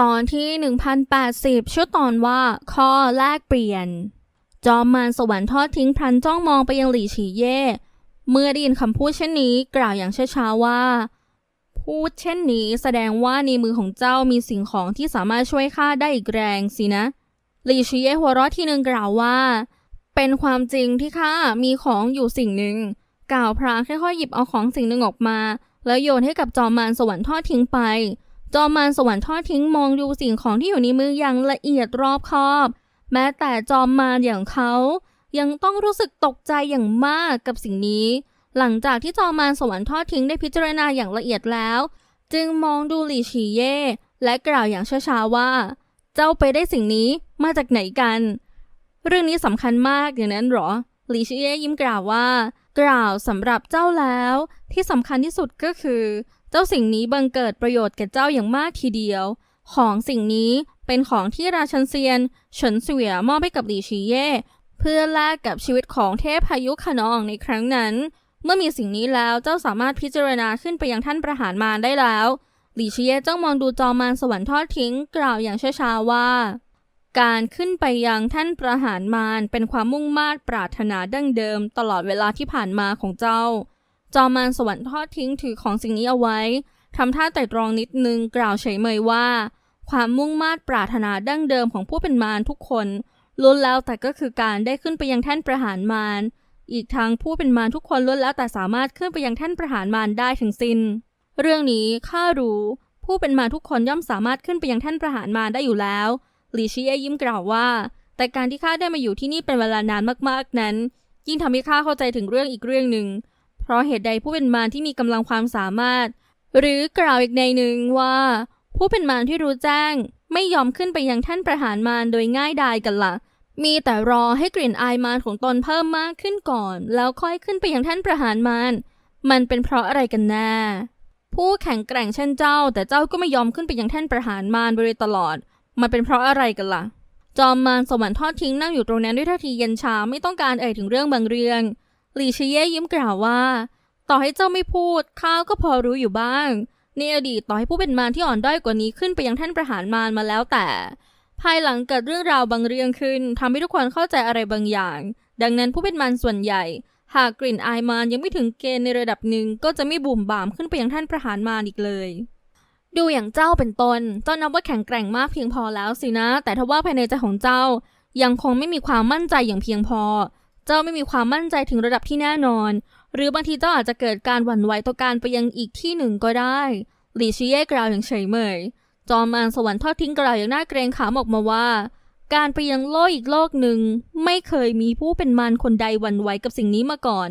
ตอนที่ 1080 ชื่อตอนว่า ข้อแลกเปลี่ยน จอมมารสวรรค์ทอดทิ้งพลันจ้องมองไปยังหลี่ฉีเย่ เมื่อได้ยินคำพูดเช่นนี้กล่าวอย่างช้าๆว่า พูดเช่นนี้แสดงว่าในมือของเจ้ามีสิ่งของที่สามารถช่วยข้าได้อีกแรงสินะ หลี่ฉีเย่หัวเราะทีหนึ่งกล่าวว่า เป็นความจริงที่ข้ามีของอยู่สิ่งหนึ่ง กล่าวพลางค่อยๆหยิบเอาของสิ่งหนึ่งออกมา แล้วโยนให้กับจอมมารสวรรค์ทอดทิ้งไป จอมมารสวรรค์ทอดทิ้งมองดูสิ่งของที่อยู่ในมืออย่างละเอียดรอบคอบ แม้แต่จอมมารอย่างเขายังต้องรู้สึกตกใจอย่างมากกับสิ่งนี้ หลังจากที่จอมมารสวรรค์ทอดทิ้งได้พิจารณาอย่างละเอียดแล้ว จึงมองดูหลี่ฉีเย่และกล่าวอย่างช้าๆว่า เจ้าไปได้สิ่งนี้มาจากไหนกัน เรื่องนี้สำคัญมากอย่างนั้นหรอหลี่ฉีเย่ยิ้มกล่าวว่า กล่าวสำหรับเจ้าแล้ว ที่สำคัญที่สุดก็คือ จ้าสิ่งนี้บังเกิดประโยชน์แก่เจ้าอย่างมากทีเดียว ของสิ่งนี้เป็นของที่ราชันเซียนเฉินเสวียมอบให้กับหลี่ชีเย่เพื่อแลกกับชีวิตของเทพพายุขนองในครั้งนั้น เมื่อมีสิ่งนี้แล้วเจ้าสามารถพิจารณาขึ้นไปยังท่านประหารมารได้แล้ว หลี่ชีเย่จ้องมองดูจอมารสวรรค์ทอดทิ้ง กล่าวอย่างช้าๆว่า การขึ้นไปยังท่านประหารมารเป็นความมุ่งมา่ปรารถนาดั้งเดิม ตลอดเวลาที่ผ่านมาของเจ้า จอมารสวรรค์ทอดทิ้งถือของสิ่งนี้เอาไว้ทำท่าแต่ตรองนิดนึงกล่าวเฉยเมยว่า ความมุ่งมา่ปรารถนาดั้งเดิมของผู้เป็นมารทุกคนล้วนแล้วแต่ก็คือการได้ขึ้นไปยังแท่นประหารมาร อีกทั้งผู้เป็นมารทุกคนล้วนแล้วแต่สามารถขึ้นไปยังแท่นประหารมารได้ทั้งสิ้น เรื่องนี้ข้ารู้ ผู้เป็นมารทุกคนย่อมสามารถขึ้นไปยังแท่นประหารมารได้อยู่แล้วหลีชีเย่ยิ้มกล่าวว่า แต่การที่ข้าได้มาอยู่ที่นี่เป็นเวลานานมากๆนั้น ยิ่งทำให้ข้าเข้าใจถึงเรื่องอีกเรื่องหนึ่ง เพราะเหตุใดผู้เป็นมารที่มีกำลังความสามารถ หรือกล่าวอีกในหนึ่งว่า ผู้เป็นมารที่รู้แจ้ง ไม่ยอมขึ้นไปยังท่านประหารมารโดยง่ายดายกันละ่ะ มีแต่รอให้กลิ่นอายมารของตนเพิ่มมากขึ้นก่อน แล้วค่อยขึ้นไปยังท่านประหารมารมันเป็นเพราะอะไรกันแน่ผู้แข็งแกร่งเช่นเจ้า แต่เจ้าก็ไม่ยอมขึ้นไปยังท่านประหารมารโดยตลอด มันเป็นเพราะอะไรกันล่ะจอมมารสวรรค์ทอดทิ้งนั่งอยู่ตรงนั้นด้วยท่าทีเย็นชาไม่ต้องการเอ่ยถึงเรื่องบางเรื่อง หลี่ชีเย่ยิ้มกล่าวว่า ต่อให้เจ้าไม่พูดข้าก็พอรู้อยู่บ้างในอดีตต่อให้ผู้เป็นมารที่อ่อนด้อยกว่านี้ขึ้นไปยังท่านประหารมารมาแล้วแต่ ภายหลังเกิดเรื่องราวบางเรื่องขึ้นทำให้ทุกคนเข้าใจอะไรบางอย่าง ดังนั้นผู้เป็นมารส่วนใหญ่ หากกลิ่นอายมารยังไม่ถึงเกณฑ์ในระดับหนึ่งก็จะไม่บุ่มบ่ามขึ้นไปยังท่านประหารมารอีกเลยดูอย่างเจ้าเป็นต้นเจ้านับว่าแข็งแกร่งมากเพียงพอแล้วสินะ แต่ถ้าว่าภายในใจของเจ้ายังคงไม่มีความมั่นใจอย่างเพียงพอ เจ้าไม่มีความมั่นใจถึงระดับที่แน่นอน หรือบางทีเจ้าอาจจะเกิดการหวั่นไหวต่อการไปยังอีกที่หนึ่งก็ได้ หลี่ชีเย่กล่าวอย่างเฉยเมย จอมมารสวรรค์ทอดทิ้งกล่าวอย่างน่าเกรงขามออกมาว่า การไปยังโลกอีกโลกหนึ่ง ไม่เคยมีผู้เป็นมารคนใดหวั่นไหวกับสิ่งนี้มาก่อน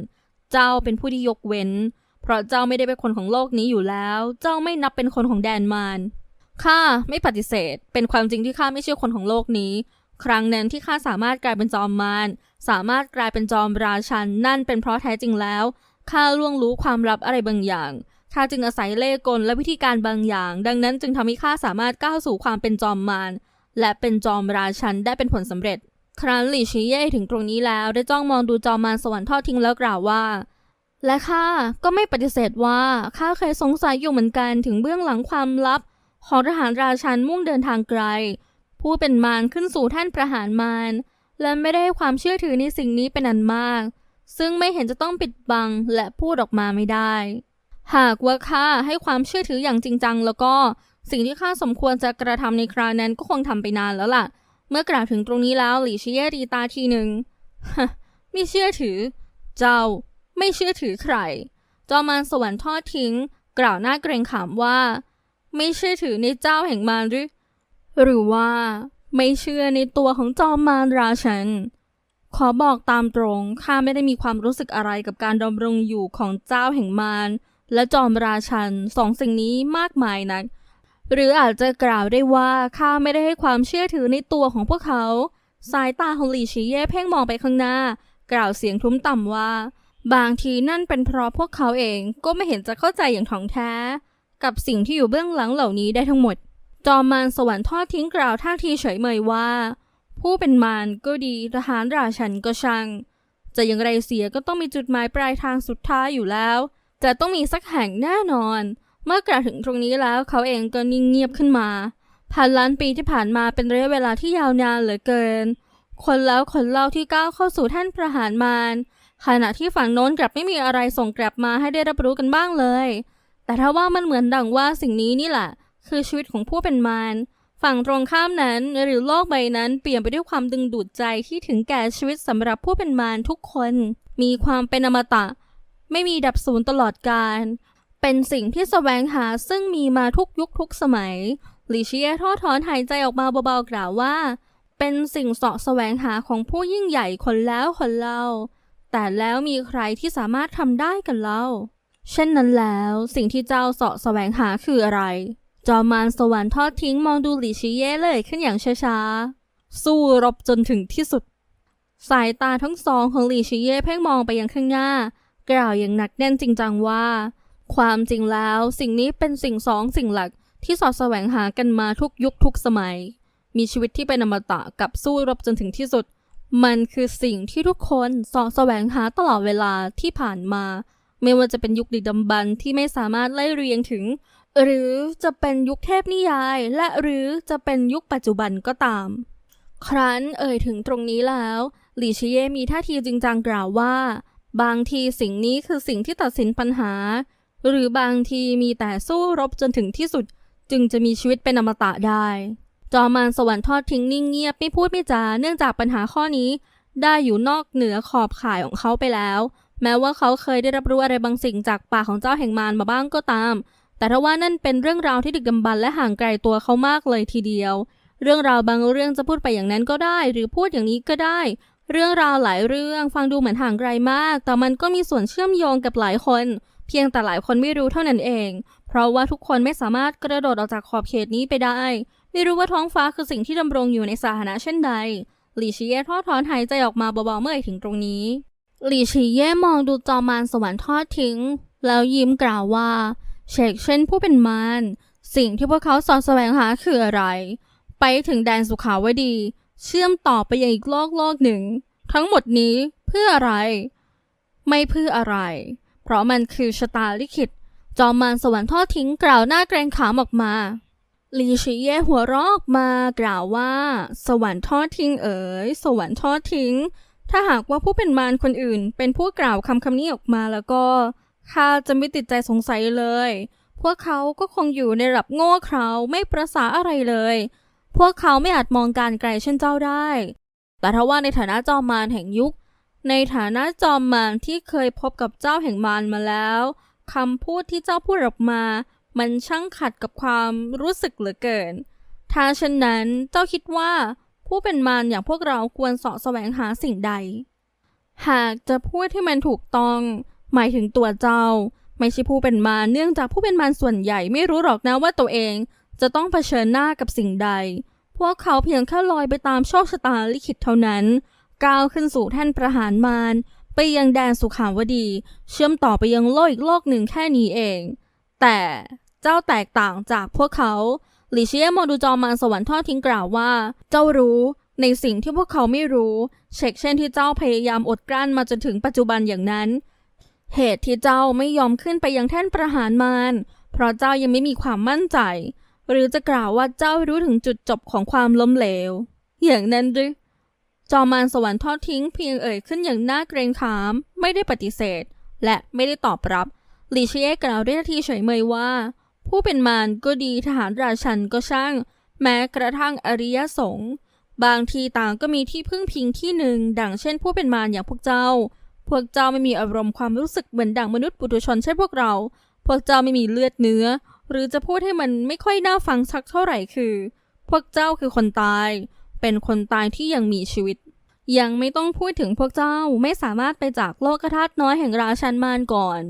เจ้าเป็นผู้ที่ยกเว้น เพราะเจ้าไม่ได้เป็นคนของโลกนี้อยู่แล้ว เจ้าไม่นับเป็นคนของแดนมารข้าไม่ปฏิเสธ เป็นความจริงที่ข้าไม่ใช่คนของโลกนี้ ครั้งนั้นที่ข้าสามารถกลายเป็นจอมมารสามารถกลายเป็นจอมราชันนั่นเป็นเพราะแท้จริงแล้วข้าล่วงรู้ความลับอะไรบางอย่างข้าจึงอาศัยเล่ห์กลและวิธีการบางอย่าง ดังนั้นจึงทำให้ข้าสามารถก้าวสู่ความเป็นจอมมารและเป็นจอมราชันได้เป็นผลสำเร็จ ครั้นหลี่ชีเย่ถึงตรงนี้แล้วได้จ้องมองดูจอมมารสวรรค์ทอดทิ้งแล้วกล่าวว่า และข้าก็ไม่ปฏิเสธว่าข้าเคยสงสัยอยู่เหมือนกันถึงเบื้องหลังความลับ ของทหารราชันมุ่งเดินทางไกล ผู้เป็นมารขึ้นสู่ท่านประหารมารและไม่ได้ให้ความเชื่อถือในสิ่งนี้เป็นอันมาก ซึ่งไม่เห็นจะต้องปิดบังและพูดออกมาไม่ได้ หากว่าข้าให้ความเชื่อถืออย่างจริงจัง แล้วก็สิ่งที่ข้าสมควรจะกระทำในคราวนั้นก็คงทำไปนานแล้วล่ะ เมื่อกล่าวถึงตรงนี้แล้วหลี่ชิเย่รีตาทีหนึ่งฮะไม่เชื่อถือ เจ้า ไม่เชื่อถือใคร จอมารสวรรค์ทอดทิ้ง กล่าวหน้าเกรงขามว่า ไม่เชื่อถือในเจ้าแห่งมารหรือ หรือว่าไม่เชื่อในตัวของจอมมารราชัน ขอบอกตามตรงข้าไม่ได้มีความรู้สึกอะไรกับการดำรงอยู่ของเจ้าแห่งมารและจอมราชันสองสิ่งนี้มากมายนัก หรืออาจจะกล่าวได้ว่าข้าไม่ได้ให้ความเชื่อถือในตัวของพวกเขา สายตาของหลี่ชีเย่เพ่งมองไปข้างหน้า กล่าวเสียงทุ้มต่ำว่า บางทีนั่นเป็นเพราะพวกเขาเองก็ไม่เห็นจะเข้าใจอย่างถ่องแท้ กับสิ่งที่อยู่เบื้องหลังเหล่านี้ได้ทั้งหมด จอมมารสวรรค์ทอดทิ้งกล่าวท่าทีเฉยเมยว่า ผู้เป็นมารก็ดีทหารราชันก็ช่างจะอย่างไรเสียก็ต้องมีจุดหมายปลายทางสุดท้ายอยู่แล้ว จะต้องมีสักแห่งแน่นอน เมื่อกล่าวถึงตรงนี้แล้วเขาเองก็นิ่งเงียบขึ้นมาพันล้านปีที่ผ่านมาเป็นระยะเวลาที่ยาวนานเหลือเกิน คนแล้วคนเล่าที่ก้าวเข้าสู่ท่านประหารมารขณะที่ฝั่งโน้นกลับไม่มีอะไรส่งกลับมาให้ได้รับรู้กันบ้างเลย แต่ถ้าว่ามันเหมือนดังว่าสิ่งนี้นี่แหละ คือชีวิตของผู้เป็นมาร ฝั่งตรงข้ามนั้นหรือโลกใบนั้นเปลี่ยนไปด้วยความดึงดูดใจที่ถึงแก่ชีวิตสำหรับผู้เป็นมารทุกคน มีความเป็นอมตะ ไม่มีดับสูญตลอดกาลเป็นสิ่งที่แสวงหาซึ่งมีมาทุกยุคทุกสมัยลิเชียทอดถอนหายใจออกมาเบาๆกล่าวว่า เป็นสิ่งเสาะแสวงหาของผู้ยิ่งใหญ่คนแล้วคนเล่า แต่แล้วมีใครที่สามารถทำได้กันเล่า เช่นนั้นแล้วสิ่งที่เจ้าเสาะแสวงหาคืออะไร จอมารสวรรค์ทอดทิ้งมองดูหลีชิเย่เลยขึ้นอย่างช้าๆ สู้รบจนถึงที่สุด สายตาทั้งสองของหลีชิเย่เพ่งมองไปยังข้างหน้า กล่าวอย่างหนักแน่นจริงจังว่า ความจริงแล้วสิ่งนี้เป็นสิ่งสองสิ่งหลักที่สอดแสวงหากันมาทุกยุคทุกสมัย มีชีวิตที่เป็นอมตะกับสู้รบจนถึงที่สุด มันคือสิ่งที่ทุกคนสอดแสวงหาตลอดเวลาที่ผ่านมา ไม่ว่าจะเป็นยุคดึกดำบรรที่ไม่สามารถไล่เรียงถึง หรือจะเป็นยุคเทพนิยาย และหรือจะเป็นยุคปัจจุบันก็ตาม ครั้นเอ่ยถึงตรงนี้แล้วหลีชิเย่มีท่าทีจริงจังกล่าวว่า บางทีสิ่งนี้คือสิ่งที่ตัดสินปัญหา หรือบางทีมีแต่สู้รบจนถึงที่สุด จึงจะมีชีวิตเป็นอมตะได้ จอมารสวรรค์ทอดทิ้งนิ่งเงียบไม่พูดไม่จาเนื่องจากปัญหาข้อนี้ ได้อยู่นอกเหนือขอบข่ายของเขาไปแล้ว แม้ว่าเขาเคยได้รับรู้อะไรบางสิ่งจากปากของเจ้าแห่งมารมาบ้างก็ตาม แต่ถ้าว่านั่นเป็นเรื่องราวที่ดึกดำบรรพ์และห่างไกลตัวเขามากเลยทีเดียว เรื่องราวบางเรื่องจะพูดไปอย่างนั้นก็ได้ หรือพูดอย่างนี้ก็ได้ เรื่องราวหลายเรื่องฟังดูเหมือนห่างไกลมาก แต่มันก็มีส่วนเชื่อมโยงกับหลายคน เพียงแต่หลายคนไม่รู้เท่านั้นเอง เพราะว่าทุกคนไม่สามารถกระโดดออกจากขอบเขตนี้ไปได้ ไม่รู้ว่าท้องฟ้าคือสิ่งที่ดำรงอยู่ในสถานะเช่นใดหลี่ชีเย่ทอดถอนหายใจออกมาเบาๆเมื่อถึงตรงนี้ หลี่ชีเย่มองดูจอมารสวรรค์ทอดทิ้ง แล้วยิ้มกล่าวว่า เชกเช่นผู้เป็นมาร สิ่งที่พวกเขาสอนแสวงหาคืออะไร ไปถึงแดนสุขาวดี เชื่อมต่อไปยังอีกโลกโลกหนึ่ง ทั้งหมดนี้เพื่ออะไร ไม่เพื่ออะไร เพราะมันคือชะตาลิขิต จอมมารสวรรค์ทอดทิ้งกล่าวหน้าเกรงขามออกมาลีชิเย่หัวรอออกมากล่าวว่า สวรรค์ทอดทิ้งเอ๋ยสวรรค์ทอดทิ้ง ถ้าหากว่าผู้เป็นมารคนอื่น เป็นผู้กล่าวคำคำนี้ออกมาแล้วก็ ข้าจะไม่ติดใจสงสัยเลย พวกเขาก็คงอยู่ในระดับโง่เขลาไม่ประสาอะไรเลย พวกเขาไม่อาจมองการไกลเช่นเจ้าได้ แต่ถ้าว่าในฐานะจอมมารแห่งยุค ในฐานะจอมมารที่เคยพบกับเจ้าแห่งมารมาแล้วคำพูดที่เจ้าพูดออกมา มันช่างขัดกับความรู้สึกเหลือเกิน ถ้าเช่นนั้นเจ้าคิดว่าผู้เป็นมารอย่างพวกเราควรเสาะแสวงหาสิ่งใด หากจะพูดที่มันถูกต้อง หมายถึงตัวเจ้า ไม่ใช่ผู้เป็นมารเนื่องจากผู้เป็นมารส่วนใหญ่ไม่รู้หรอกนะว่าตัวเองจะต้องเผชิญหน้ากับสิ่งใด พวกเขาเพียงแค่ลอยไปตามโชคชะตาลิขิตเท่านั้น ก้าวขึ้นสู่แท่นประหารมารไปยังแดนสุขาวดี เชื่อมต่อไปยังโลกอีกโลกหนึ่งแค่นี้เอง แต่เจ้าแตกต่างจากพวกเขาหลีเชียมองดูจอมารสวรรค์ทอดทิ้งกล่าวว่า เจ้ารู้ในสิ่งที่พวกเขาไม่รู้ เช็คเช่นที่เจ้าพยายามอดกลั้นมาจนถึงปัจจุบันอย่างนั้น เหตุที่เจ้าไม่ยอมขึ้นไปยังแท่นประหารมารเพราะเจ้ายังไม่มีความมั่นใจ หรือจะกล่าวว่าเจ้ารู้ถึงจุดจบของความล้มเหลว อย่างนั้นหรือจอมารสวรรค์ทอดทิ้งเพียงเอ่ยขึ้นอย่างน่าเกรงขาม ไม่ได้ปฏิเสธ และไม่ได้ตอบรับลีเชเย่กล่าวด้วยท่าทีเฉยเมยว่า ผู้เป็นมารก็ดีทหารราชันก็ช่าง แม้กระทั่งอริยสงฆ์บางทีต่างก็มีที่พึ่งพิงที่หนึ่งดังเช่นผู้เป็นมารอย่างพวกเจ้า พวกเจ้าไม่มีอารมณ์ความรู้สึกเหมือนดังมนุษย์ปุถุชนเช่นพวกเรา พวกเจ้าไม่มีเลือดเนื้อ หรือจะพูดให้มันไม่ค่อยน่าฟังสักเท่าไหร่คือ พวกเจ้าคือคนตาย เป็นคนตายที่ยังมีชีวิต ยังไม่ต้องพูดถึงพวกเจ้าไม่สามารถไปจากโลกธาตุน้อยแห่งราชันมารก่อน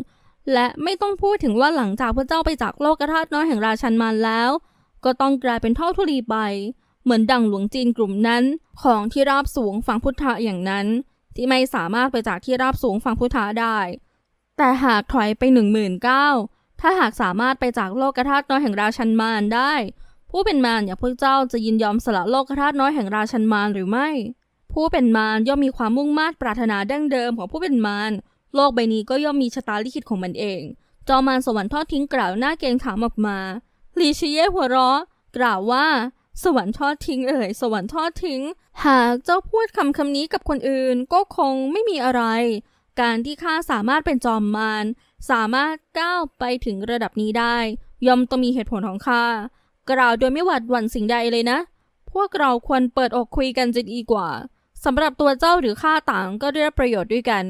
และไม่ต้องพูดถึงว่าหลังจากพระเจ้าไปจากโลกธาตุน้อยแห่งราชันมารแล้ว ก็ต้องกลายเป็นเท่าทุลีไป เหมือนดังหลวงจีนกลุ่มนั้น ของที่ราบสูงฝั่งพุทธะอย่างนั้น ที่ไม่สามารถไปจากที่ราบสูงฝั่งพุทธะได้ แต่หากถอยไปหนึ่งหมื่นเก้าถ้าหากสามารถไปจากโลกธาตุน้อยแห่งราชันมารได้ ผู้เป็นมารอย่างพวกเจ้าจะยินยอมสละโลกธาตุน้อยแห่งราชันมารหรือไม่ ผู้เป็นมารย่อมมีความมุ่งมา่ปรารถนาดั้งเดิมของผู้เป็นมารโลกใบนี้ก็ย่อมมีชะตาลิขิตของมันเอง จอมารสวรรค์ทอดทิ้งกล่าวหน้าเกรงขามออกมาลีชิเย่หัวเราะกล่าวว่า สวรรค์ทอดทิ้งเอ่ยสวรรค์ทอดทิ้ง หากเจ้าพูดคำคำนี้กับคนอื่นก็คงไม่มีอะไร การที่ข้าสามารถเป็นจอมมารสามารถก้าวไปถึงระดับนี้ได้ ย่อมต้องมีเหตุผลของข้ากล่าวโดยไม่หวาดหวั่นสิ่งใดเลยนะ พวกเราควรเปิดอกคุยกันจะดีกว่าสำหรับตัวเจ้าหรือข้าต่างก็ได้ประโยชน์ด้วยกัน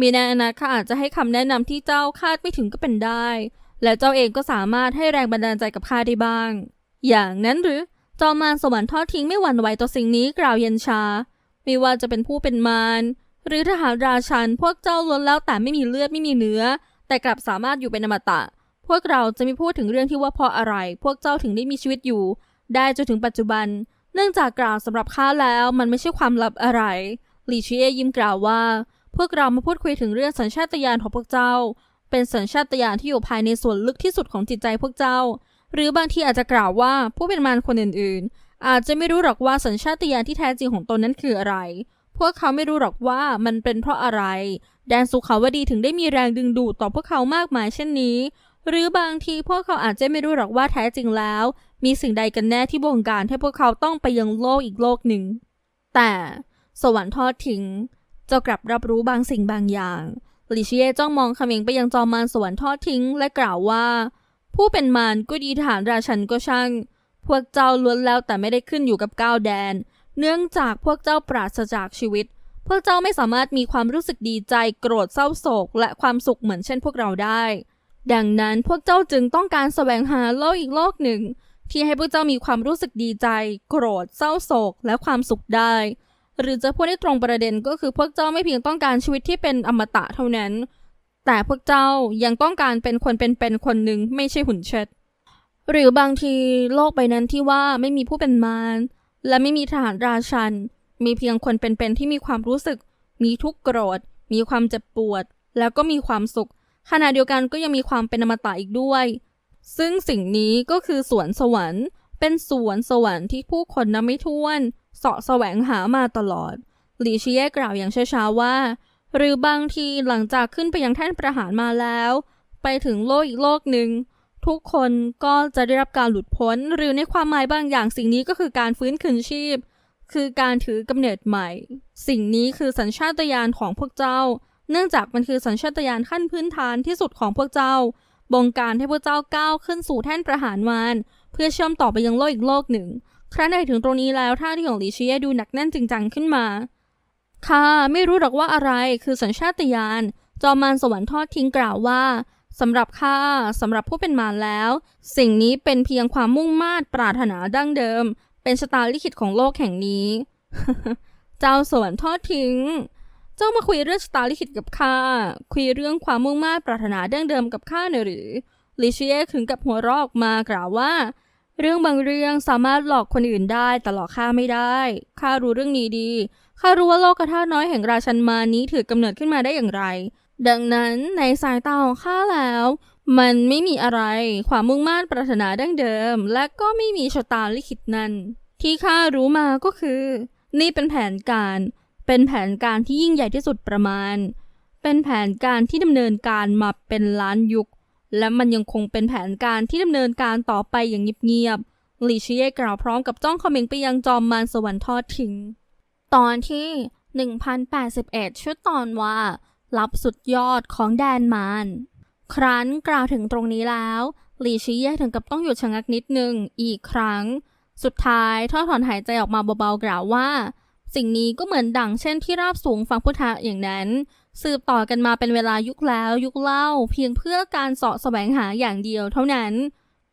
มีในอนาคตอาจจะให้คำแนะนำที่เจ้าคาดไม่ถึงก็เป็นได้ และเจ้าเองก็สามารถให้แรงบันดาลใจกับข้าได้บ้าง อย่างนั้นหรือ จอมมารสวรรค์ทอดทิ้งไม่หวั่นไหวต่อสิ่งนี้กล่าวเย็นชา ไม่ว่าจะเป็นผู้เป็นมารหรือทหารราชันพวกเจ้าล้วนแล้วแต่ไม่มีเลือดไม่มีเนื้อ แต่กลับสามารถอยู่เป็นอมตะ พวกเราจะไม่พูดถึงเรื่องที่ว่าเพราะอะไร พวกเจ้าถึงได้มีชีวิตอยู่ ได้จนถึงปัจจุบัน เนื่องจากกล่าวสำหรับข้าแล้วมันไม่ใช่ความลับอะไรลีเชียยิ้มกล่าวว่า พวกเรามาพูดคุยถึงเรื่องสัญชาตญาณของพวกเจ้า เป็นสัญชาตญาณที่อยู่ภายในส่วนลึกที่สุดของจิตใจพวกเจ้า หรือบางทีอาจจะกล่าวว่าผู้เป็นมารคนอื่นๆ อาจจะไม่รู้หรอกว่าสัญชาตญาณที่แท้จริงของตนนั้นคืออะไร พวกเขาไม่รู้หรอกว่ามันเป็นเพราะอะไร แดนสุขาวดีถึงได้มีแรงดึงดูดต่อพวกเขามากมายเช่นนี้ หรือบางทีพวกเขาอาจจะไม่รู้หรอกว่าแท้จริงแล้ว มีสิ่งใดกันแน่ที่บงการให้พวกเขาต้องไปยังโลกอีกโลกหนึ่ง แต่สวรรค์ทอดทิ้งจ้ากลับรับรู้บางสิ่งบางอย่างลิเชียจ้องมองเขมิงไปยังจอมมารสวรรค์ทอดทิ้ง และกล่าวว่า ผู้เป็นมารก็ดีทหารราชันก็ช่าง พวกเจ้าล้วนแล้วแต่ไม่ได้ขึ้นอยู่กับก้าวแดน เนื่องจากพวกเจ้าปราศจากชีวิต พวกเจ้าไม่สามารถมีความรู้สึกดีใจโกรธเศร้าโศก และความสุขเหมือนเช่นพวกเราได้ ดังนั้นพวกเจ้าจึงต้องการแสวงหาโลกอีกโลกหนึ่ง ที่ให้พวกเจ้ามีความรู้สึกดีใจ โกรธเศร้าโศก และความสุขได้ หรือจะพูดให้ตรงประเด็นก็คือพวกเจ้าไม่เพียงต้องการชีวิตที่เป็นอมตะเท่านั้น แต่พวกเจ้ายังต้องการเป็นคนเป็นๆคนหนึ่งไม่ใช่หุ่นเชิด หรือบางทีโลกใบนั้นที่ว่าไม่มีผู้เป็นมารและไม่มีทหารราชัน มีเพียงคนเป็นๆที่มีความรู้สึก มีทุกข์โกรธ มีความเจ็บปวด แล้วก็มีความสุข ขณะเดียวกันก็ยังมีความเป็นอมตะอีกด้วย ซึ่งสิ่งนี้ก็คือสวนสวรรค์ เป็นสวนสวรรค์ที่ผู้คนนับไม่ถ้วนเสาะแสวงหามาตลอดหลีเชียกล่าวอย่างช้าๆว่า หรือบางทีหลังจากขึ้นไปยังแท่นประหารมาแล้ว ไปถึงโลกอีกโลกหนึ่ง ทุกคนก็จะได้รับการหลุดพ้น หรือในความหมายบางอย่างสิ่งนี้ก็คือการฟื้นคืนชีพ คือการถือกำเนิดใหม่ สิ่งนี้คือสัญชาตญาณของพวกเจ้า เนื่องจากมันคือสัญชาตญาณขั้นพื้นฐานที่สุดของพวกเจ้า บงการให้พวกเจ้าก้าวขึ้นสู่แท่นประหารมารเพื่อเชื่อมต่อไปยังโลกอีกโลกหนึ่งครั้นได้ถึงตรงนี้แล้วท่าที่ของลีเชียดูหนักแน่นจริงจังขึ้นมา ค่ะ ไม่รู้หรอกว่าอะไรคือสัญชาตญาณ จอมมารสวรรค์ทอดทิ้งกล่าวว่าสำหรับข้าสำหรับผู้เป็นมารแล้ว สิ่งนี้เป็นเพียงความมุ่งมา่ปรารถนาดั้งเดิม เป็นชะตาลิขิตของโลกแห่งนี้ เจ้าสวรรค์ทอดทิ้ง เจ้ามาคุยเรื่องชะตาลิขิตกับข้าคุยเรื่องความมุ่งมา่ปรารถนาดั้งเดิมกับข้าหน่อยหรือลิเชียถึงกับหัวรอกมากล่าวว่า เรื่องบางเรื่องสามารถหลอกคนอื่นได้แต่หลอกข้าไม่ได้ ข้ารู้เรื่องนี้ดี ข้ารู้ว่าโลกธาตุน้อยแห่งราชันมานี้ถือกำเนิดขึ้นมาได้อย่างไร ดังนั้นในสายตาของข้าแล้ว มันไม่มีอะไร ความมุ่งมั่นปรารถนาดั้งเดิม และก็ไม่มีชะตาลิขิตนั้น ที่ข้ารู้มาก็คือ นี่เป็นแผนการ เป็นแผนการที่ยิ่งใหญ่ที่สุดประมาณ เป็นแผนการที่ดำเนินการมาเป็นล้านยุค และมันยังคงเป็นแผนการที่ดำเนินการต่อไปอย่างเงียบๆหลีเชียกล่าวพร้อมกับจ้องคอมเมงไปยังจอมมารสวรรค์ทอดทิ้ง ตอนที่ 1081ชุดตอนว่ารับสุดยอดของแดนมารครั้นกล่าวถึงตรงนี้แล้วหลีชี้แยกถึงกับต้องหยุดชะงักนิดนึงอีกครั้ง สุดท้ายทอดถอนหายใจออกมาเบาๆกล่าวว่า สิ่งนี้ก็เหมือนดั่งเช่นที่ราบสูงฟังพุทธะอย่างนั้น สืบต่อกันมาเป็นเวลายุคแล้วยุคเล่า เพียงเพื่อการเสาะแสวงหาอย่างเดียวเท่านั้น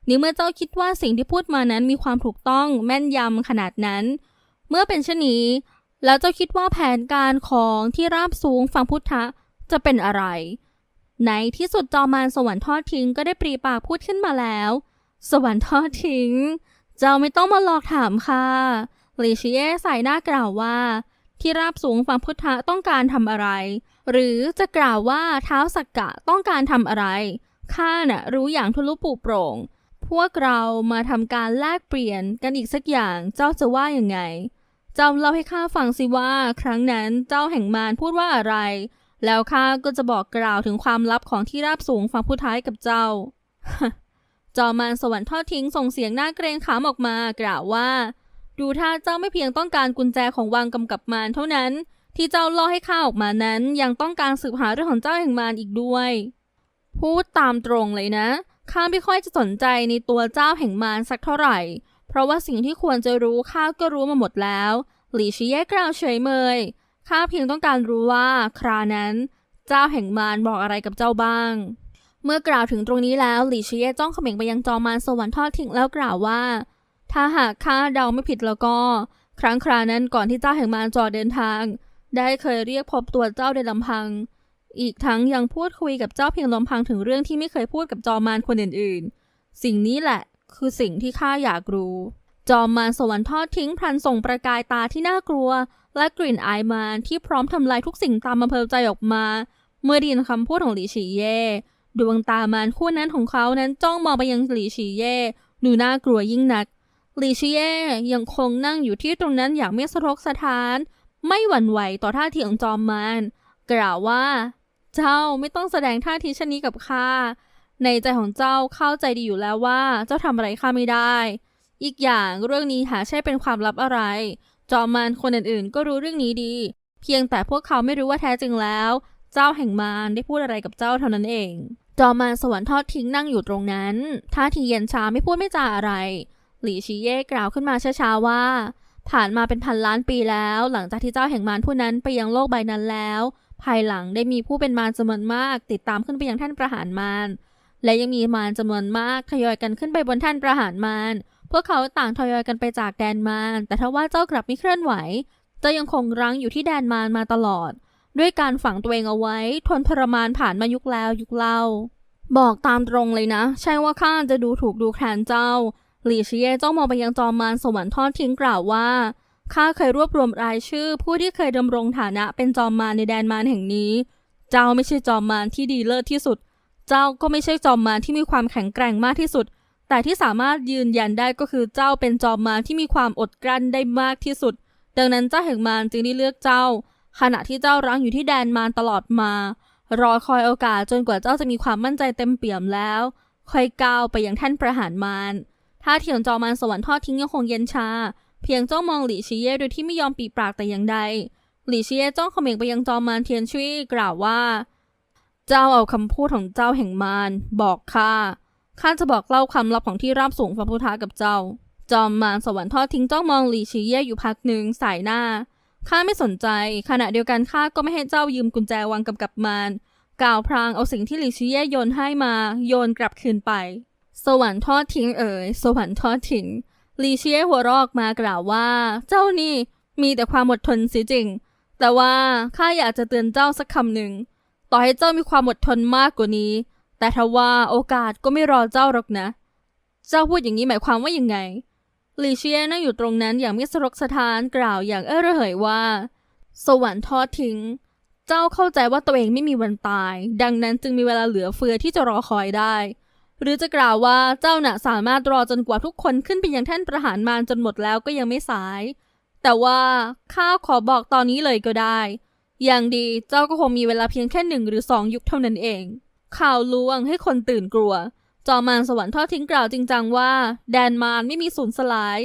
นี่เมื่อเจ้าคิดว่าสิ่งที่พูดมานั้นมีความถูกต้องแม่นยำขนาดนั้น เมื่อเป็นเช่นนี้ แล้วเจ้าคิดว่าแผนการของที่ราบสูงฝั่งพุทธะจะเป็นอะไร ในที่สุดจอมารสวรรค์ทอดทิ้งก็ได้ปรีปากพูดขึ้นมาแล้ว สวรรค์ทอดทิ้ง เจ้าไม่ต้องมาหลอกถามค่ะลิชิเย่ใส่หน้ากล่าวว่า ที่ราบสูงฝั่งพุทธะต้องการทำอะไร หรือจะกล่าวว่าเท้าสักกะต้องการทำอะไร ข้าน่ะรู้อย่างทะลุปูโปร่ง พวกเรามาทำการแลกเปลี่ยนกันอีกสักอย่างเจ้าจะว่าอย่างไง เจ้าเล่าให้ข้าฟังสิว่า ครั้งนั้นเจ้าแห่งมารพูดว่าอะไร แล้วข้าก็จะบอกกล่าวถึงความลับของที่ราบสูงฝั่งผู้ท้ายกับเจ้า จอมารสวรรค์ทอดทิ้งส่งเสียงหน้าเกรงขามออกมากล่าวว่า ดูท่าเจ้าไม่เพียงต้องการกุญแจของวังกำกับมารเท่านั้น ที่เจ้าล่อให้ข้าออกมานั้นยังต้องการสืบหาเรื่องของเจ้าแห่งมารอีกด้วย พูดตามตรงเลยนะข้าไม่ค่อยจะสนใจในตัวเจ้าแห่งมารสักเท่าไหร่ เพราะว่าสิ่งที่ควรจะรู้ข้าก็รู้มาหมดแล้ว หลี่ชีเย่กล่าวเฉยเมยข้าเพียงต้องการรู้ว่าครานั้น เจ้าแห่งมารบอกอะไรกับเจ้าบ้าง เมื่อกล่าวถึงตรงนี้แล้วหลี่ชีเย่จ้องเขม็งไปยังจอมารสวรรค์ทอดทิ้งแล้วกล่าวว่า ถ้าหากข้าเดาไม่ผิดแล้วก็ ครั้งครานั้นก่อนที่เจ้าแห่งมารจอดเดินทาง ได้เคยเรียกพบตัวเจ้าโดยลำพัง อีกทั้งยังพูดคุยกับเจ้าเพียงลำพังถึงเรื่องที่ไม่เคยพูดกับจอมมารคนอื่นๆ สิ่งนี้แหละคือสิ่งที่ข้าอยากรู้ จอมมารสวรรค์ทอดทิ้งพลันส่งประกายตาที่น่ากลัว และกลิ่นอายมารที่พร้อมทำลายทุกสิ่งตามอำเภอใจออกมา เมื่อได้ยินคำพูดของหลีฉีเย่ดวงตามารคู่นั้นของเขานั้นจ้องมองไปยังหลีฉีเย่ดูน่ากลัวยิ่งนักหลีชีเย่ยังคงนั่งอยู่ที่ตรงนั้นอย่างไม่สะทกสะท้าน ไม่หวั่นไหวต่อท่าทีของจอมมารกล่าวว่า เจ้าไม่ต้องแสดงท่าทีเช่นนี้กับข้าในใจของเจ้าเข้าใจดีอยู่แล้วว่า เจ้าทำอะไรข้าไม่ได้ อีกอย่างเรื่องนี้หาใช่เป็นความลับอะไร จอมมารคนอื่นๆ ก็รู้เรื่องนี้ดี เพียงแต่พวกเขาไม่รู้ว่าแท้จริงแล้ว เจ้าแห่งมารได้พูดอะไรกับเจ้าเท่านั้นเอง จอมมารสวรรค์ทอดทิ้งนั่งอยู่ตรงนั้นท่าทีเย็นชาไม่พูดไม่จาอะไร หลี่ชีเย่กล่าวขึ้นมาช้าๆว่า ผ่านมาเป็นพันล้านปีแล้ว หลังจากที่เจ้าแห่งมารผู้นั้นไปยังโลกใบนั้นแล้ว ภายหลังได้มีผู้เป็นมารจำนวนมาก ติดตามขึ้นไปยังท่านประหารมารและยังมีมารจำนวนมากทยอยกันขึ้นไปบนท่านประหารมารพวกเขาต่างทยอยกันไปจากแดนมารแต่ทว่าเจ้ากลับไม่เคลื่อนไหวเจ้ายังคงรั้งอยู่ที่แดนมารมาตลอด ด้วยการฝังตัวเองเอาไว้ ทนทรมานผ่านมายุคแล้วยุคเล่าบอกตามตรงเลยนะ ใช่ว่าข้าจะดูถูกดูแคลนเจ้า หลี่ชีเย่จ้องมองไปยังจอมมารสวรรค์ทอดทิ้งกล่าวว่าข้าเคยรวบรวมรายชื่อ ผู้ที่เคยดำรงฐานะเป็นจอมมารในแดนมารแห่งนี้ เจ้าไม่ใช่จอมมารที่ดีเลิศที่สุด เจ้าก็ไม่ใช่จอมมารที่มีความแข็งแกร่งมากที่สุด แต่ที่สามารถยืนยันได้ก็คือเจ้าเป็นจอมมารที่มีความอดกลั้นได้มากที่สุด ดังนั้นเจ้าแห่งมารจึงได้เลือกเจ้า ขณะที่เจ้ารั้งอยู่ที่แดนมารตลอดมา รอคอยโอกาสจนกว่าเจ้าจะมีความมั่นใจเต็มเปี่ยมแล้วค่อยก้าวไปยังแท่นประหารมาร ท่าเทีของจอมารสวรรค์ทอดทิ้งยังคงเย็นชา เพียงจ้องมองหลี่ชีเย่โดยที่ไม่ยอมปีปากแต่อย่างใด หลี่ชีเย่จ้องเขม็งไปยังจอมารเทียนชุยกล่าวว่า เจ้าเอาคำพูดของเจ้าแห่งมารบอกข้าข้าจะบอกเล่าความลับของที่ราบสูงพระพุทธะกับเจ้า จอมมารสวรรค์ทอดทิ้งจ้องมองหลี่ชีเย่อยู่พักหนึ่งสายหน้าข้าไม่สนใจ ขณะเดียวกันข้าก็ไม่ให้เจ้ายืมกุญแจวังกำกับมารกล่าวพรางเอาสิ่งที่หลี่ชีเย่โยนให้มา โยนกลับคืนไป สวรรค์ทอดทิ้งเอ๋ยสวรรค์ทอดทิ้งลี่ชียหัวรอกมากล่าวว่า เจ้านี่มีแต่ความอดทนสิจริง แต่ว่าข้าอยากจะเตือนเจ้าสักคำหนึ่ง ต่อให้เจ้ามีความอดทนมากกว่านี้ แต่ทว่าโอกาสก็ไม่รอเจ้าหรอกนะ เจ้าพูดอย่างนี้หมายความว่ายังไงลีเชียนั่งอยู่ตรงนั้นอย่างไม่สรกสะท้านกล่าวอย่างเอ้อระเหยว่า สวรรค์ทอดทิ้ง เจ้าเข้าใจว่าตัวเองไม่มีวันตาย ดังนั้นจึงมีเวลาเหลือเฟือที่จะรอคอยได้ หรือจะกล่าวว่าเจ้าน่ะสามารถรอจนกว่าทุกคนขึ้นไปยังแท่นประหารมารจนหมดแล้วก็ยังไม่สาย แต่ว่าข้าขอบอกตอนนี้เลยก็ได้ อย่างดีเจ้าก็คงมีเวลาเพียงแค่หนึ่งหรือสองยุคเท่านั้นเอง ข่าวลวงให้คนตื่นกลัว จอมารสวรรค์ทอดทิ้งกล่าวจริงจังว่า แดนมารไม่มีสูญสลาย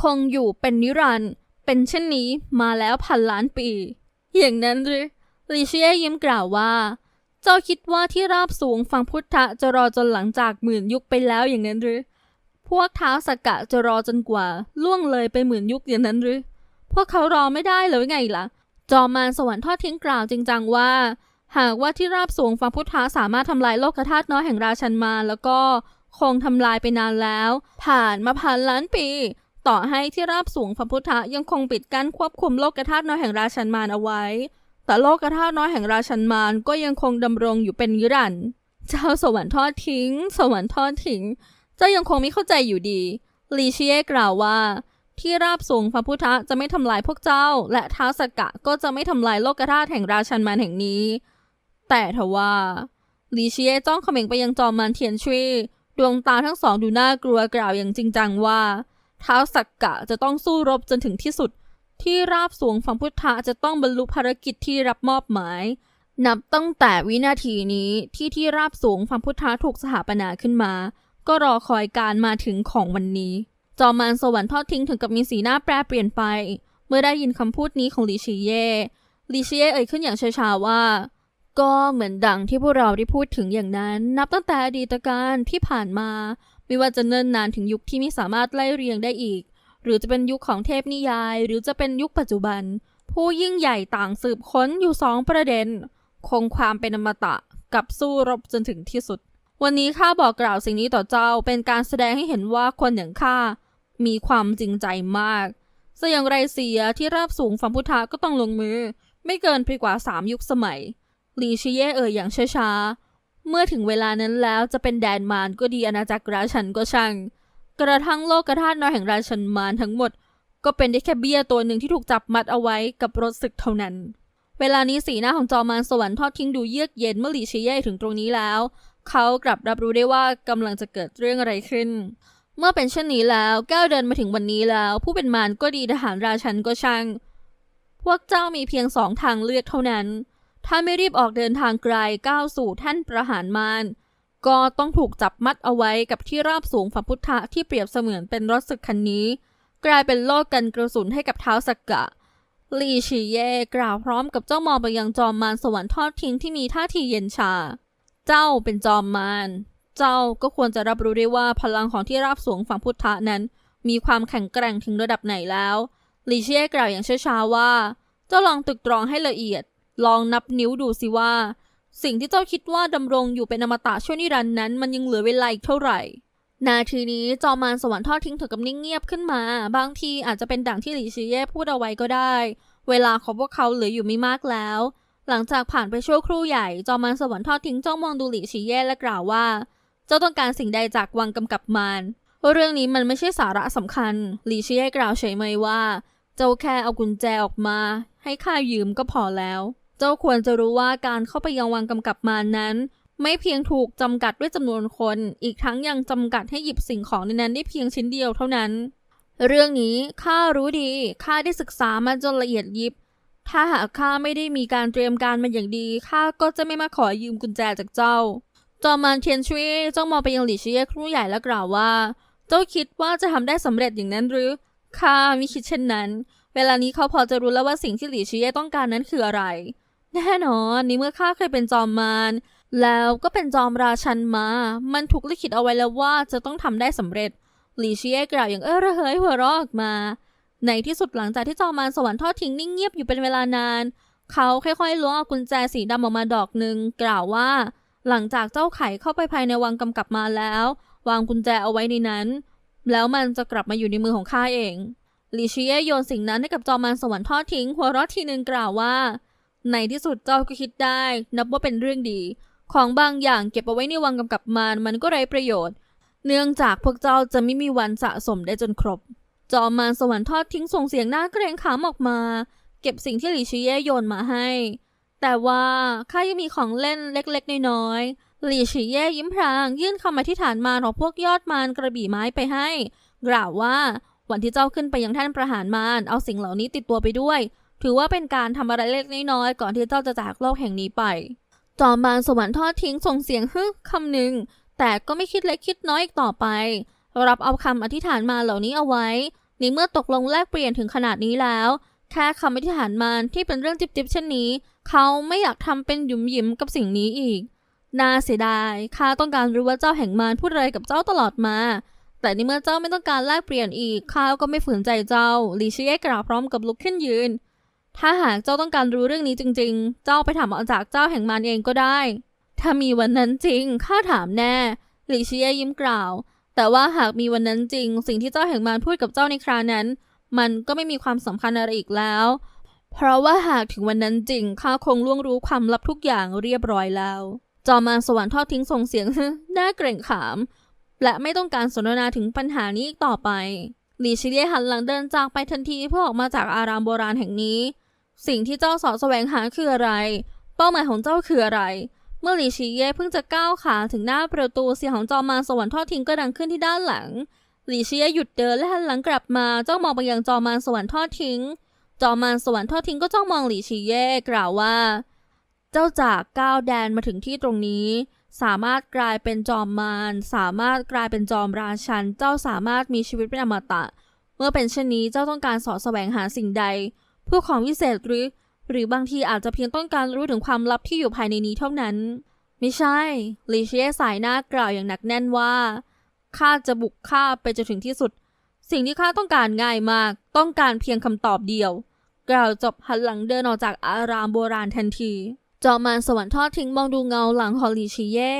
คงอยู่เป็นนิรันด์เป็นเช่นนี้มาแล้วพันล้านปี อย่างนั้นหรือลิเชียยิ้มกล่าวว่า เจ้าคิดว่าที่ราบสูงฝั่งพุทธะจะรอจนหลังจากหมื่นยุคไปแล้วอย่างนั้นหรือ พวกเท้าวสกกะจะรอจนกว่า ล่วงเลยไปหมื่นยุคอย่างนั้นหรือ พวกเขารอไม่ได้เลยไงล่ะ จอมมารสวรรค์ทอดทิ้งกล่าวจริงจังว่า หากว่าที่ราบสูงฝั่งพุทธะสามารถทำลายโลกธาตุน้อยแห่งราชันมาแล้วก็คงทำลายไปนานแล้ว ผ่านมาพันล้านปี ต่อให้ที่ราบสูงฝั่งพุทธะยังคงปิดกั้นควบคุมโลกธาตุน้อยแห่งราชันมารเอาไว้ แต่โลกธาตุน้อยแห่งราชันมารก็ยังคงดำรงอยู่เป็นนิรันเจ้าสวรรค์ทอดทิ้ง สวรรค์ทอดทิ้งเจ้ายังคงไม่เข้าใจอยู่ดี ลีเชียกล่าวว่า ที่ราบสูงพระพุทธจะไม่ทำลายพวกเจ้า และท้าวสกกะก็จะไม่ทำลายโลกธาตุแห่งราชันมารแห่งนี้ แต่ทว่าลีเชียจ้องเขม็งไปยังจอมมารเทียนชุยดวงตาทั้งสองดูน่ากลัวกล่าวอย่างจริงจังว่าท้าวสักกะจะต้องสู้รบจนถึงที่สุด ที่ราบสูงฝั่งพุทธะจะต้องบรรลุภารกิจที่รับมอบหมาย นับตั้งแต่วินาทีนี้ที่ที่ราบสูงฝั่งพุทธะถูกสถาปนาขึ้นมา ก็รอคอยการมาถึงของวันนี้ จอมารสวรรค์ทอดทิ้งถึงกับมีสีหน้าแปรเปลี่ยนไป เมื่อได้ยินคำพูดนี้ของลีชีเย่ลีชีเย่เอ่ยขึ้นอย่างช้าๆว่า ก็เหมือนดังที่พวกเราได้พูดถึงอย่างนั้น นับตั้งแต่อดีตการที่ผ่านมา ไม่ว่าจะเนิ่นนานถึงยุคที่ไม่สามารถไล่เรียงได้อีก หรือจะเป็นยุคของเทพนิยาย หรือจะเป็นยุคปัจจุบัน ผู้ยิ่งใหญ่ต่างสืบค้นอยู่สองประเด็น คงความเป็นอมตะกับสู้รบจนถึงที่สุด วันนี้ข้าบอกกล่าวสิ่งนี้ต่อเจ้าเป็นการแสดงให้เห็นว่าคนอย่างข้ามีความจริงใจมากซะอย่างไรเสียที่ราบสูงฝั่งพุทธะก็ต้องลงมือ ไม่เกินไปกว่าสามยุคสมัยหลีชิเย่เอ่ยอย่างช้าๆเมื่อถึงเวลานั้นแล้วจะเป็นแดนมารก็ดีอาณาจักรราชันก็ช่าง กระทั่งโลกธาตุน้อยแห่งราชันมารทั้งหมด ก็เป็นได้แค่เบี้ยตัวหนึ่งที่ถูกจับมัดเอาไว้กับรถศึกเท่านั้น เวลานี้สีหน้าของจอมารสวรรค์ทอดทิ้งดูเยือกเย็นเมื่อหลีชิเย่ถึงตรงนี้แล้ว เขากลับรับรู้ได้ว่ากำลังจะเกิดเรื่องอะไรขึ้น เมื่อเป็นเช่นนี้แล้วก้าวเดินมาถึงวันนี้แล้ว ผู้เป็นมารก็ดีทหารราชันก็ช่าง พวกเจ้ามีเพียงสองทางเลือกเท่านั้น ถ้าไม่รีบออกเดินทางไกลก้าวสู่ท่านประหารมาร ก็ต้องถูกจับมัดเอาไว้กับที่ราบสูงฝังพุทธะที่เปรียบเสมือนเป็นรถศึกคันนี้ กลายเป็นโลกกันกระสุนให้กับเท้าสักกะลีชีเย่กล่าวพร้อมกับเจ้ามองไปยังจอมมารสวรรค์ทอดทิ้งที่มีท่าทีเย็นชา เจ้าเป็นจอมมารเจ้าก็ควรจะรับรู้ได้ว่าพลังของที่ราบสูงฝั่งพุทธะนั้น มีความแข็งแกร่งถึงระดับไหนแล้วลีเชียกล่าวอย่างช้าๆว่า เจ้าลองตึกตรองให้ละเอียด ลองนับนิ้วดูสิว่า สิ่งที่เจ้าคิดว่าดำรงอยู่เป็นอมตะชั่วนิรันดร์นั้น มันยังเหลือเวลาอีกเท่าไหร่ นาทีนี้จอมารสวรรค์ทอดทิ้งถึงกับนิ่งเงียบขึ้นมา บางทีอาจจะเป็นดังที่หลีชีเย่พูดเอาไว้ก็ได้ เวลาของพวกเขาเหลืออยู่ไม่มากแล้ว หลังจากผ่านไปชั่วครู่ใหญ่ จอมารสวรรค์ทอดทิ้งจ้องมองดูหลีชีเย่และกล่าวว่า เจ้าต้องการสิ่งใดจากวังกำกับมารเรื่องนี้มันไม่ใช่สาระสำคัญ หลีชีเย่กล่าวเฉยเมยว่า เจ้าแค่เอากุญแจออกมา ให้ข้ายืมก็พอแล้ว เจ้าควรจะรู้ว่าการเข้าไปยังวังกำกับมารนั้น ไม่เพียงถูกจำกัดด้วยจำนวนคน อีกทั้งยังจำกัดให้หยิบสิ่งของในนั้นได้เพียงชิ้นเดียวเท่านั้น เรื่องนี้ข้ารู้ดีข้าได้ศึกษามาจนละเอียดยิบ ถ้าหากข้าไม่ได้มีการเตรียมการมาอย่างดีข้าก็จะไม่มาขอยืมกุญแจจากเจ้า จอมานเทียนชุยจ้องมองไปยังหลี่เชียครู่ใหญ่และกล่าวว่า เจ้าคิดว่าจะทำได้สำเร็จอย่างนั้นหรือข้าไม่คิดเช่นนั้น เวลานี้เขาพอจะรู้แล้วว่าสิ่งที่หลี่เชียต้องการนั้นคืออะไร แน่นอนในเมื่อข้าเคยเป็นจอมมารแล้วก็เป็นจอมราชันมา มันถูกลิขิตเอาไว้แล้วว่าจะต้องทำได้สำเร็จหลีเชียกล่าวอย่างเออระเหยหัวเราะออกมา ในที่สุดหลังจากที่จอมมารสวรรค์ทอดทิ้งนิ่งเงียบอยู่เป็นเวลานาน เขาค่อยๆล้วงเอากุญแจสีดำออกมาดอกหนึ่งกล่าวว่า หลังจากเจ้าไข่เข้าไปภายในวังกำกับมาแล้ว วางกุญแจเอาไว้ในนั้น แล้วมันจะกลับมาอยู่ในมือของข้าเองลีเชียโยนสิ่งนั้นให้กับจอมมารสวรรค์ทอดทิ้งหัวเราะทีหนึ่งกล่าวว่า ในที่สุดเจ้าก็คิดได้ นับว่าเป็นเรื่องดี ของบางอย่างเก็บเอาไว้ในวังกำกับมารมันก็ไร้ประโยชน์ เนื่องจากพวกเจ้าจะไม่มีวันสะสมได้จนครบ จอมมารสวรรค์ทอดทิ้งส่งเสียงหน้าเกรงขามออกมา เก็บสิ่งที่หลีชิเย่โยนมาให้ แต่ว่าข้ายังมีของเล่นเล็กๆน้อยๆหลีชิเย่ยิ้มพราง ยื่นคำอธิษฐานมารของพวกยอดมารกระบี่ไม้ไปให้ กล่าวว่าวันที่เจ้าขึ้นไปยังท่านประหารมารเอาสิ่งเหล่านี้ติดตัวไปด้วย ถือว่าเป็นการทำอะไรเล็กน้อยก่อนที่เจ้าจะจากโลกแห่งนี้ไป จอมมารสวรรค์ทอดทิ้งส่งเสียงฮึคำหนึ่ง แต่ก็ไม่คิดเล็กคิดน้อยอีกต่อไป รับเอาคำอธิษฐานมาเหล่านี้เอาไว้ในเมื่อตกลงแลกเปลี่ยนถึงขนาดนี้แล้ว แค่คำอธิษฐานมารที่เป็นเรื่องจิบๆเช่นนี้ เขาไม่อยากทำเป็นหยุมหยิมกับสิ่งนี้อีก น่าเสียดาย ข้าต้องการรู้ว่าเจ้าแห่งมารพูดอะไรกับเจ้าตลอดมา แต่ในเมื่อเจ้าไม่ต้องการแลกเปลี่ยนอีก ข้าก็ไม่ฝืนใจเจ้าลีเชียกล่าวพร้อมกับลุกขึ้นยืน ถ้าหากเจ้าต้องการรู้เรื่องนี้จริง ๆ เจ้าไปถามเอาจากเจ้าแห่งมารเองก็ได้ ถ้ามีวันนั้นจริง ข้าถามแน่หลีเชียยิ้มกล่าว แต่ว่าหากมีวันนั้นจริง สิ่งที่เจ้าแห่งมารพูดกับเจ้าในครานั้น มันก็ไม่มีความสำคัญอะไรอีกแล้ว เพราะว่าหากถึงวันนั้นจริง ข้าคงล่วงรู้ความลับทุกอย่างเรียบร้อยแล้ว จอมมารสวรรค์ทอดทิ้งส่งเสียงน่าเกรงขาม และไม่ต้องการสนทนาถึงปัญหานี้อีกต่อไปหลีชิเลียหันหลังเดินจากไปทันทีเพื่อออกมาจากอารามโบราณแห่งนี้ สิ่งที่เจ้าสอแสวงหาคืออะไร เป้าหมายของเจ้าคืออะไร เมื่อหลีชีเย่เพิ่งจะก้าวขาถึงหน้าประตูเสียงของจอมมารสวรรค์ทอดทิ้งก็ดังขึ้นที่ด้านหลัง หลีชีเย่หยุดเดินและหันหลังกลับมาจ้องมองไปยังจอมมารสวรรค์ทอดทิ้ง จอมมารสวรรค์ทอดทิ้งก็จ้องมองหลีชีเย่กล่าวว่า เจ้าจากก้าวแดนมาถึงที่ตรงนี้ สามารถกลายเป็นจอมมารสามารถกลายเป็นจอมราชัน เจ้าสามารถมีชีวิตเป็นอมตะ เมื่อเป็นเช่นนี้เจ้าต้องการสอแสวงหาสิ่งใด เพื่อของวิเศษหรือ หรือบางทีอาจจะเพียงต้องการรู้ถึงความลับที่อยู่ภายในนี้เท่านั้น ไม่ใช่ลิเชียสายหน้ากล่าวอย่างหนักแน่นว่าข้าจะบุกข้าไปจนถึงที่สุด สิ่งที่ข้าต้องการง่ายมาก ต้องการเพียงคำตอบเดียว กล่าวจบหันหลังเดินออกจากอารามโบราณทันที จอมมารสวรรค์ทอดทิ้งมองดูเงาหลังของหลีชีเย่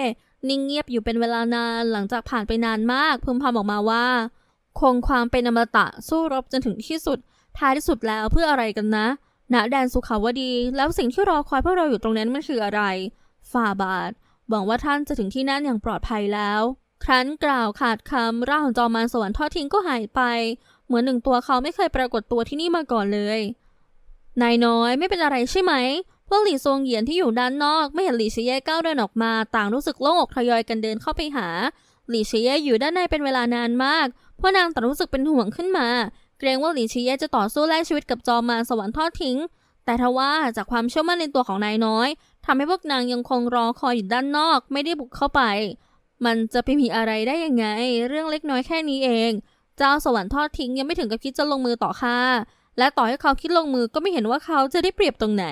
นิ่งเงียบอยู่เป็นเวลานานหลังจากผ่านไปนานมากพึมพำออกมาว่า คงความเป็นอมตะสู้รบจนถึงที่สุด ท้ายที่สุดแล้วเพื่ออะไรกันนะณแดนสุขาวดี แล้วสิ่งที่รอคอยพวกเราอยู่ตรงนั้นมันคืออะไร ฝ่าบาท หวังว่าท่านจะถึงที่นั่นอย่างปลอดภัยแล้ว ครั้นกล่าวขาดคำร่างของจอมมารสวรรค์ทอดทิ้งก็หายไป เหมือนหนึ่งตัวเขาไม่เคยปรากฏตัวที่นี่มาก่อนเลย นายน้อยไม่เป็นอะไรใช่ไหม พวกหลี่ซงเหยียนที่อยู่ด้านนอก ไม่เห็นหลี่เชเย่ก้าวเดินออกมา ต่างรู้สึกโล่งอกทยอยกันเดินเข้าไปหา หลี่เชเย่อยู่ด้านในเป็นเวลานานมากพวกนางต่างรู้สึกเป็นห่วงขึ้นมา เกรงว่าหลีชีเย่จะต่อสู้แลกชีวิตกับจอมมารสวรรค์ทอดทิ้ง แต่ทว่าจากความเชื่อมั่นในตัวของนายน้อยทำให้พวกนางยังคงรอคอยอยู่ด้านนอก ไม่ได้บุกเข้าไป มันจะไปมีอะไรได้ยังไง เรื่องเล็กน้อยแค่นี้เอง เจ้าสวรรค์ทอดทิ้งยังไม่ถึงกับคิดจะลงมือต่อข้าและต่อให้เขาคิดลงมือก็ไม่เห็นว่าเขาจะได้เปรียบตรงไหน